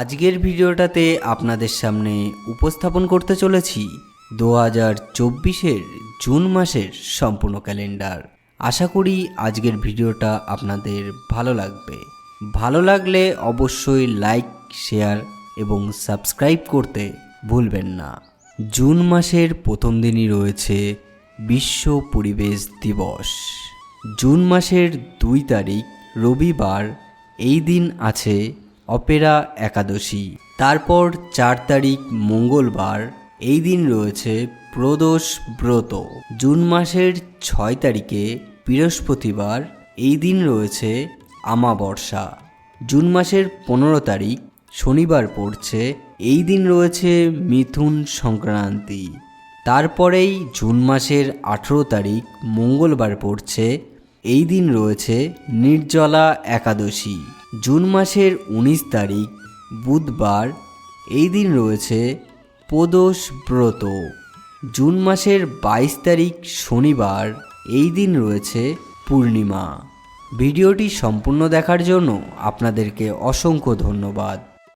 আজকের ভিডিওটাতে আপনাদের সামনে উপস্থাপন করতে চলেছি দু হাজার চব্বিশের জুন মাসের সম্পূর্ণ ক্যালেন্ডার। আশা করি আজকের ভিডিওটা আপনাদের ভালো লাগবে। ভালো লাগলে অবশ্যই লাইক, শেয়ার এবং সাবস্ক্রাইব করতে ভুলবেন না। জুন মাসের প্রথম দিনই রয়েছে বিশ্ব পরিবেশ দিবস। জুন মাসের দুই তারিখ রবিবার, এই দিন আছে অপেরা একাদশী। তারপর চার তারিখ মঙ্গলবার, এই দিন রয়েছে প্রদোষ ব্রত। জুন মাসের ছয় তারিখে বৃহস্পতিবার, এই দিন রয়েছে আমাবর্ষা। জুন মাসের পনেরো তারিখ শনিবার পড়ছে, এই দিন রয়েছে মিথুন সংক্রান্তি। তারপরেই জুন মাসের আঠেরো তারিখ মঙ্গলবার পড়ছে, এই দিন রয়েছে নির্জলা একাদশী। জুন মাসের উনিশ তারিখ, বুধবার। এই দিন রয়েছে প্রদোষ ব্রত। জুন মাসের বাইশ তারিখ, শনিবার। এই দিন রয়েছে পূর্ণিমা। ভিডিওটি সম্পূর্ণ দেখার জন্য আপনাদেরকে অসংখ্য ধন্যবাদ।